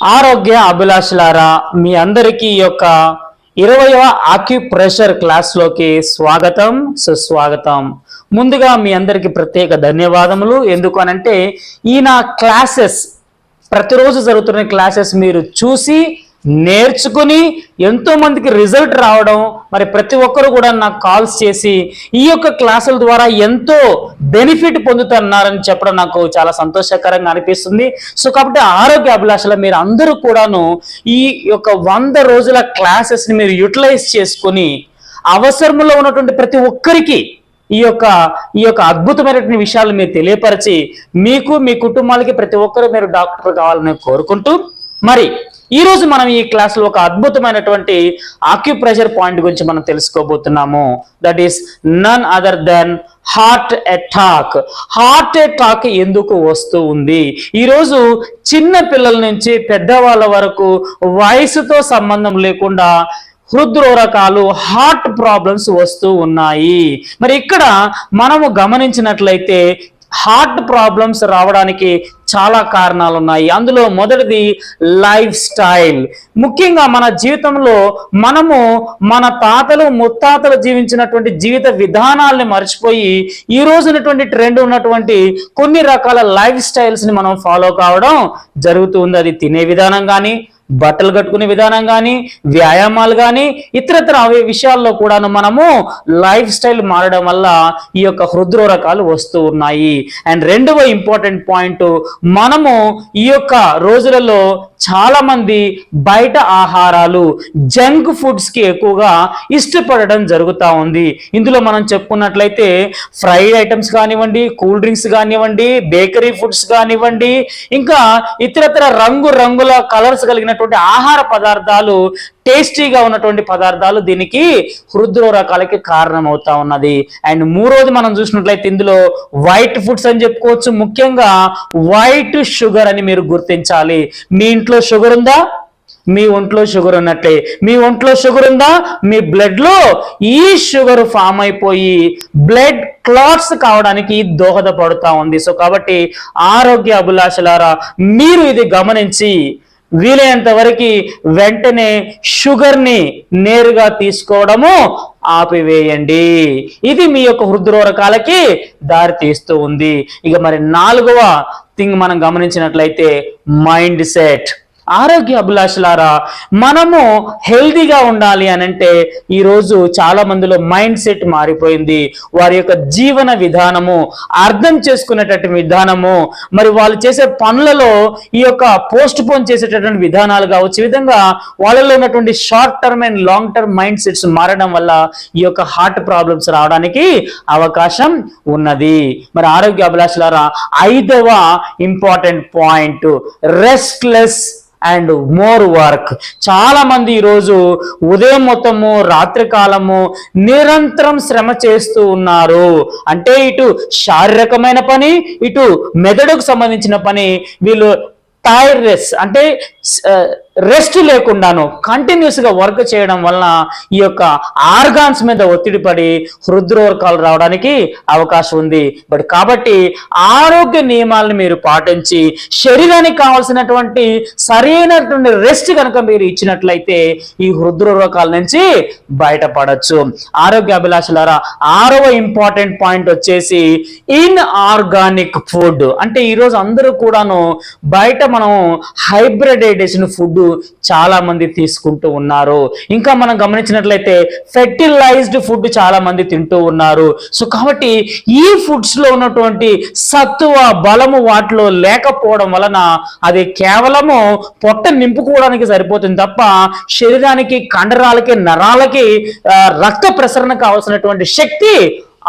ఆరోగ్య అభిలాషులారా మీ అందరికీ ఈ యొక్క ఇరవయవ ఆక్యుప్రెషర్ క్లాస్లోకి స్వాగతం సుస్వాగతం. ముందుగా మీ అందరికీ ప్రత్యేక ధన్యవాదములు. ఎందుకనంటే ఈ నా క్లాసెస్ ప్రతిరోజు జరుగుతున్న క్లాసెస్ మీరు చూసి నేర్చుకుని ఎంతో మందికి రిజల్ట్ రావడం మరి ప్రతి ఒక్కరు కూడా నాకు కాల్స్ చేసి ఈ యొక్క క్లాసుల ద్వారా ఎంతో బెనిఫిట్ పొందుతున్నారని చెప్పడం నాకు చాలా సంతోషకరంగా అనిపిస్తుంది. సో కాబట్టి ఆరోగ్య అభిలాషలో మీరు అందరూ కూడాను ఈ యొక్క వంద రోజుల క్లాసెస్ని మీరు యూటిలైజ్ చేసుకుని అవసరంలో ఉన్నటువంటి ప్రతి ఒక్కరికి ఈ యొక్క ఈ యొక్క అద్భుతమైనటువంటి విషయాలు మీరు తెలియపరిచి మీకు మీ కుటుంబాలకి ప్రతి ఒక్కరు మీరు డాక్టర్ కావాలని కోరుకుంటూ మరి ఈ రోజు మనం ఈ క్లాస్లో ఒక అద్భుతమైనటువంటి ఆక్యుప్రెషర్ పాయింట్ గురించి మనం తెలుసుకోబోతున్నాము. That is none other than heart attack heart attack ఎందుకు వస్తూ ఉంది? ఈరోజు చిన్న పిల్లల నుంచి పెద్దవాళ్ళ వరకు వయసుతో సంబంధం లేకుండా హృద్రోరకాలు హార్ట్ ప్రాబ్లమ్స్ వస్తూ ఉన్నాయి. మరి ఇక్కడ మనము గమనించినట్లయితే హార్ట్ ప్రాబ్లమ్స్ రావడానికి చాలా కారణాలు ఉన్నాయి అందులో మొదటిది లైఫ్ స్టైల్. ముఖ్యంగా మన జీవితంలో మనము మన తాతలు ముత్తాతలు జీవించినటువంటి జీవిత విధానాల్ని మర్చిపోయి ఈ రోజునటువంటి ట్రెండ్ ఉన్నటువంటి కొన్ని రకాల లైఫ్ స్టైల్స్ని మనం ఫాలో కావడం జరుగుతుంది అది తినే విధానం కానీ బట్టలు కట్టుకునే విధానం కానీ వ్యాయామాలు కానీ ఇతరత్ర అవే విషయాల్లో కూడాను మనము లైఫ్ స్టైల్ మారడం వల్ల ఈ యొక్క హృద్రోరకాలు వస్తూ ఉన్నాయి. అండ్ రెండవ ఇంపార్టెంట్ పాయింట్ మనము ఈ యొక్క రోజులలో చాలా మంది బయట ఆహారాలు జంక్ ఫుడ్స్కి ఎక్కువగా ఇష్టపడడం జరుగుతూ ఉంది. ఇందులో మనం చెప్పుకున్నట్లయితే ఫ్రైడ్ ఐటమ్స్ కానివ్వండి కూల్ డ్రింక్స్ కానివ్వండి బేకరీ ఫుడ్స్ కానివ్వండి ఇంకా ఇతరతర రంగు రంగుల కలర్స్ కలిగినటువంటి ఆహార పదార్థాలు టేస్టీగా ఉన్నటువంటి పదార్థాలు దీనికి హృద్రోరకాలకి కారణం అవుతా ఉన్నది. అండ్ మూడోది మనం చూసినట్లయితే ఇందులో వైట్ ఫుడ్స్ అని చెప్పుకోవచ్చు. ముఖ్యంగా వైట్ షుగర్ అని మీరు గుర్తించాలి. మీ ఇంట్లో షుగర్ ఉందా? మీ ఒంట్లో షుగర్ ఉన్నట్లే. మీ ఒంట్లో షుగర్ ఉందా? మీ బ్లడ్లో ఈ షుగర్ ఫామ్ అయిపోయి బ్లడ్ క్లాట్స్ కావడానికి దోహదపడుతా ఉంది. సో కాబట్టి ఆరోగ్య అభిలాషలారా మీరు ఇది గమనించి వీలైనంత వరకు వెంటనే షుగర్ని నేరుగా తీసుకోవడము ఆపివేయండి. ఇది మీ యొక్క హృద్రోరకాలకి దారి తీస్తూ ఉంది. ఇక మరి నాలుగవ థింగ్ మనం గమనించినట్లయితే మైండ్ సెట్. ఆరోగ్య అభిలాషలారా మనము హెల్దీగా ఉండాలి అని అంటే ఈరోజు చాలా మందిలో మైండ్ సెట్ మారిపోయింది. వారి యొక్క జీవన విధానము అర్థం చేసుకునేటటువంటి విధానము మరి వాళ్ళు చేసే పనులలో ఈ యొక్క పోస్ట్ పోన్ చేసేటటువంటి విధానాలు కావచ్చు ఈ విధంగా వాళ్ళలో ఉన్నటువంటి short term and long term mind sets మారడం వల్ల ఈ యొక్క హార్ట్ ప్రాబ్లమ్స్ రావడానికి అవకాశం ఉన్నది. మరి ఆరోగ్య అభిలాషలారా ఐదవ important point restless and more work చాలా మంది ఈరోజు ఉదయం మొత్తము రాత్రి కాలము నిరంతరం శ్రమ చేస్తూ ఉన్నారు. అంటే ఇటు శారీరకమైన పని ఇటు మెదడుకు సంబంధించిన పని వీళ్ళు టైర్లెస్ అంటే రెస్ట్ లేకుండాను కంటిన్యూస్గా వర్క్ చేయడం వలన ఈ యొక్క ఆర్గాన్స్ మీద ఒత్తిడి పడి హృద్రోర్కాలు రావడానికి అవకాశం ఉంది. బట్ కాబట్టి ఆరోగ్య నియమాలను మీరు పాటించి శరీరానికి కావాల్సినటువంటి సరైనటువంటి రెస్ట్ కనుక మీరు ఇచ్చినట్లయితే ఈ హృద్రోరకాల నుంచి బయటపడచ్చు. ఆరోగ్య అభిలాషలారా ఆరవ ఇంపార్టెంట్ పాయింట్ వచ్చేసి ఇన్ ఆర్గానిక్ ఫుడ్ అంటే ఈరోజు అందరూ కూడాను బయట మనం హైబ్రిడైజేషన్ ఫుడ్ చాలా మంది తీసుకుంటూ ఉన్నారు. ఇంకా మనం గమనించినట్లయితే ఫెర్టిలైజ్డ్ ఫుడ్ చాలా మంది తింటూ ఉన్నారు. సో కాబట్టి ఈ ఫుడ్స్లో ఉన్నటువంటి సత్తువ బలము వాటిలో లేకపోవడం వలన అది కేవలము పొట్ట నింపుకోవడానికి సరిపోతుంది తప్ప శరీరానికి కండరాలకి నరాలకి రక్త ప్రసరణ కావాల్సినటువంటి శక్తి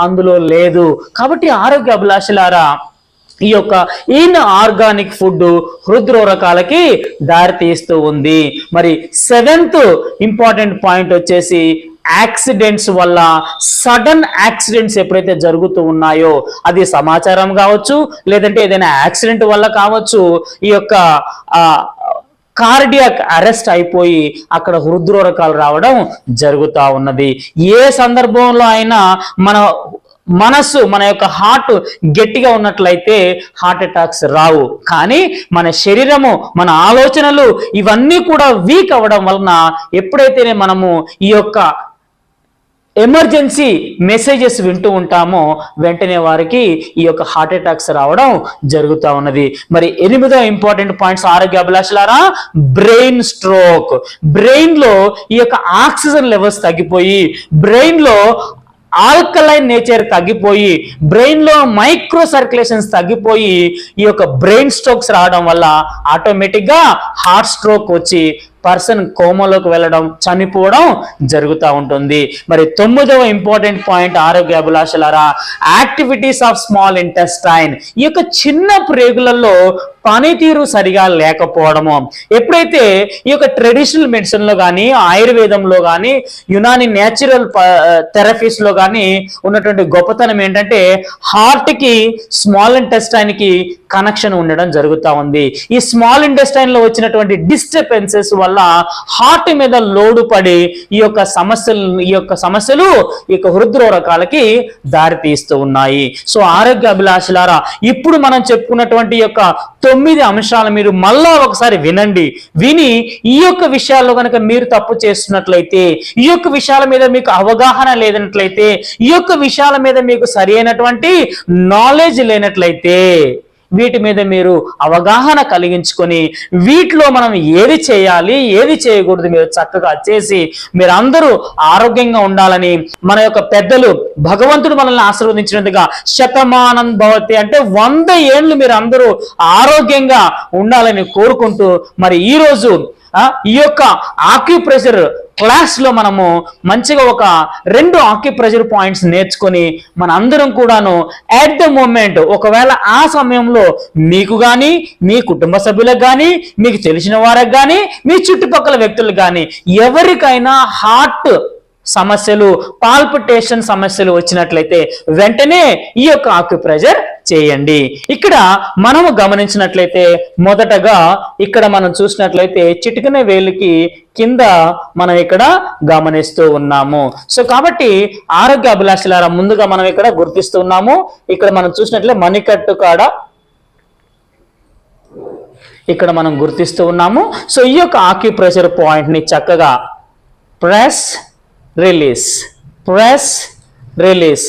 అందులో లేదు. కాబట్టి ఆరోగ్య అభిలాషలారా ఈ యొక్క ఇన్ ఆర్గానిక్ ఫుడ్ హృద్రోరకాలకి దారితీస్తూ ఉంది. మరి సెవెంత్ ఇంపార్టెంట్ పాయింట్ వచ్చేసి యాక్సిడెంట్స్ వల్ల సడన్ యాక్సిడెంట్స్ ఎప్పుడైతే జరుగుతూ ఉన్నాయో అది సమాచారం కావచ్చు లేదంటే ఏదైనా యాక్సిడెంట్ వల్ల కావచ్చు ఈ యొక్క కార్డియాక్ అరెస్ట్ అయిపోయి అక్కడ హృద్రోరకాలు రావడం జరుగుతూ ఉన్నది. ఏ సందర్భంలో అయినా మన మనస్సు మన యొక్క హార్ట్ గట్టిగా ఉన్నట్లయితే హార్ట్ అటాక్స్ రావు. కానీ మన శరీరము మన ఆలోచనలు ఇవన్నీ కూడా వీక్ అవ్వడం వలన ఎప్పుడైతేనే మనము ఈ యొక్క ఎమర్జెన్సీ మెసేజెస్ వింటూ ఉంటామో వెంటనే వారికి ఈ యొక్క హార్ట్ అటాక్స్ రావడం జరుగుతూ ఉన్నది. మరి ఎనిమిదో ఇంపార్టెంట్ పాయింట్స్ ఆరోగ్య అభిలాషలారా? బ్రెయిన్ స్ట్రోక్ బ్రెయిన్లో ఈ యొక్క ఆక్సిజన్ లెవెల్స్ తగ్గిపోయి బ్రెయిన్లో ఆల్కలైన్ నేచర్ తగ్గిపోయి బ్రెయిన్లో మైక్రో సర్క్యులేషన్స్ తగ్గిపోయి ఈ యొక్క బ్రెయిన్ స్ట్రోక్స్ రావడం వల్ల ఆటోమేటిక్గా హార్ట్ స్ట్రోక్ వచ్చి పర్సన్ కోమలోకి వెళ్ళడం చనిపోవడం జరుగుతూ ఉంటుంది. మరి తొమ్మిదవ ఇంపార్టెంట్ పాయింట్ ఆరోగ్య అభిలాషలారా యాక్టివిటీస్ ఆఫ్ స్మాల్ ఇంటెస్టైన్ ఈ యొక్క చిన్న ప్రేగులలో పనితీరు సరిగా లేకపోవడము. ఎప్పుడైతే ఈ యొక్క ట్రెడిషనల్ మెడిసిన్లో కానీ ఆయుర్వేదంలో కానీ యునాని నేచురల్ థెరపీస్లో కానీ ఉన్నటువంటి గొప్పతనం ఏంటంటే హార్ట్కి స్మాల్ ఇంటెస్టైన్కి కనెక్షన్ ఉండడం జరుగుతూ ఉంది. ఈ స్మాల్ ఇంటెస్టైన్లో వచ్చినటువంటి డిస్టర్బెన్సెస్ వల్ల హార్ట్ మీద లోడు పడి ఈ యొక్క సమస్యలు ఈ యొక్క సమస్యలు ఈ యొక్క హృద్రోరకాలకి దారితీస్తూ ఉన్నాయి. సో ఆరోగ్య అభిలాషలారా ఇప్పుడు మనం చెప్పుకున్నటువంటి యొక్క తొమ్మిది అంశాలు మీరు మళ్ళా ఒకసారి వినండి. విని ఈ యొక్క విషయాల్లో కనుక మీరు తప్పు చేస్తున్నట్లయితే ఈ యొక్క విషయాల మీద మీకు అవగాహన లేనట్లయితే ఈ యొక్క విషయాల మీద మీకు సరి అయినటువంటి నాలెడ్జ్ లేనట్లయితే వీటి మీద మీరు అవగాహన కలిగించుకొని వీటిలో మనం ఏది చేయాలి ఏది చేయకూడదు మీరు చక్కగా చేసి మీరందరూ ఆరోగ్యంగా ఉండాలని మన యొక్క పెద్దలు భగవంతుడు మనల్ని ఆశీర్వదించినందుగా శతమానం భవతి అంటే వంద ఏళ్ళు మీరు అందరూ ఆరోగ్యంగా ఉండాలని కోరుకుంటూ మరి ఈరోజు ఈ యొక్క ఆక్యుప్రెషర్ క్లాస్లో మనము మంచిగా ఒక రెండు ఆక్యుప్రెషర్ పాయింట్స్ నేర్చుకొని మన అందరం కూడాను అట్ ద మూమెంట్ ఒకవేళ ఆ సమయంలో మీకు కానీ మీ కుటుంబ సభ్యులకు కానీ మీకు తెలిసిన వారికి కానీ మీ చుట్టుపక్కల వ్యక్తులకు కానీ ఎవరికైనా హార్ట్ సమస్యలు పాల్పిటేషన్ సమస్యలు వచ్చినట్లయితే వెంటనే ఈ యొక్క ఆక్యుప్రెజర్ చేయండి. ఇక్కడ మనము గమనించినట్లయితే మొదటగా ఇక్కడ మనం చూసినట్లయితే చిటికన వేలికి కింద మనం ఇక్కడ గమనిస్తూ ఉన్నాము. సో కాబట్టి ఆరోగ్య అభిలాషలారా ముందుగా మనం ఇక్కడ గుర్తిస్తూ ఉన్నాము. ఇక్కడ మనం చూసినట్లే మణికట్టు కాడ ఇక్కడ మనం గుర్తిస్తూ ఉన్నాము. సో ఈ యొక్క ఆక్యుప్రెషర్ పాయింట్ని చక్కగా press release press release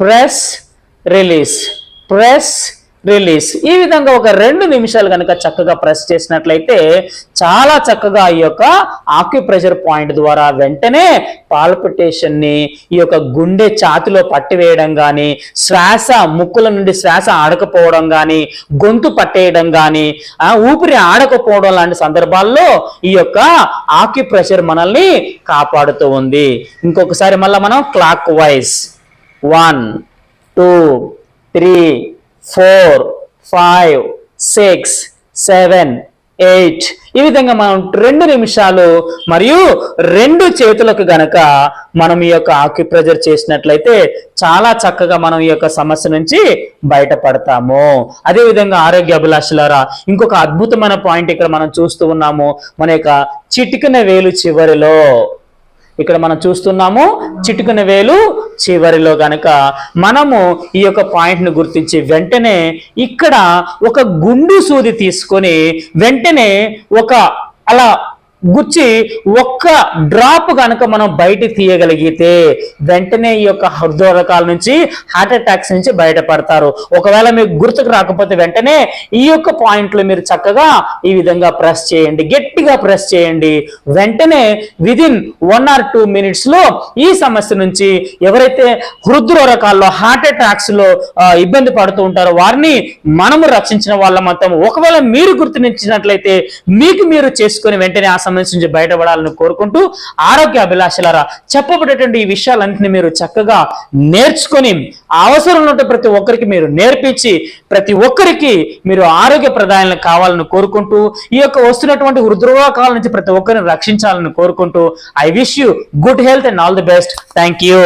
press release press release. ఈ విధంగా ఒక రెండు నిమిషాలు కనుక చక్కగా ప్రెస్ చేసినట్లయితే చాలా చక్కగా ఈ యొక్క ఆక్యుప్రెషర్ పాయింట్ ద్వారా వెంటనే పాల్పిటేషన్ని ఈ యొక్క గుండె ఛాతిలో పట్టివేయడం కానీ శ్వాస ముక్కుల నుండి శ్వాస ఆడకపోవడం కానీ గొంతు పట్టేయడం కానీ ఊపిరి ఆడకపోవడం లాంటి సందర్భాల్లో ఈ యొక్క ఆక్యుప్రెషర్ మనల్ని కాపాడుతూ ఉంది. ఇంకొకసారి మళ్ళీ మనం clockwise one two three four five six seven eight. ఈ విధంగా మనం రెండు నిమిషాలు మరియు రెండు చేతులకు గనక మనం ఈ యొక్క ఆక్యుప్రెజర్ చేసినట్లయితే చాలా చక్కగా మనం ఈ యొక్క సమస్య నుంచి బయటపడతాము. అదే విధంగా ఆరోగ్య అభిలాషలారా ఇంకొక అద్భుతమైన పాయింట్ ఇక్కడ మనం చూస్తూ ఉన్నాము. మన యొక్క చిటికిన వేలు చివరిలో ఇక్కడ మనం చూస్తున్నాము చిటుకున వేలు చివరిలో గనక. మనము ఈ యొక్క పాయింట్ను గుర్తించి వెంటనే ఇక్కడ ఒక గుండు సూది తీసుకొని వెంటనే ఒక అలా గుచ్చి ఒక్క డ్రాప్ కనుక మనం బయట తీయగలిగితే వెంటనే ఈ యొక్క హృదయకాల నుంచి హార్ట్ అటాక్స్ నుంచి బయటపడతారు. ఒకవేళ మీకు గుర్తుకు రాకపోతే వెంటనే ఈ యొక్క పాయింట్లు మీరు చక్కగా ఈ విధంగా ప్రెస్ చేయండి. గట్టిగా ప్రెస్ చేయండి. వెంటనే విదిన్ వన్ ఆర్ టూ మినిట్స్లో ఈ సమస్య నుంచి ఎవరైతే హృద్రోరకాల్లో హార్ట్ అటాక్స్లో ఇబ్బంది పడుతూ ఉంటారో వారిని మనము రక్షించిన వాళ్ళ మొత్తం ఒకవేళ మీరు గుర్తించినట్లయితే మీకు మీరు చేసుకుని వెంటనే ఆ సంబంధించి నుంచి బయటపడాలని కోరుకుంటూ ఆరోగ్య అభిలాషలారా చెప్పబడేటువంటి ఈ విషయాలన్నింటినీ మీరు చక్కగా నేర్చుకొని అవసరం ఉన్నట్టు ప్రతి ఒక్కరికి మీరు నేర్పించి ప్రతి ఒక్కరికి మీరు ఆరోగ్య ప్రదాయాలను కావాలని కోరుకుంటూ ఈ యొక్క వస్తున్నటువంటి హృద్రోగాల నుంచి ప్రతి ఒక్కరిని రక్షించాలని కోరుకుంటూ I wish you good health and all the best thank you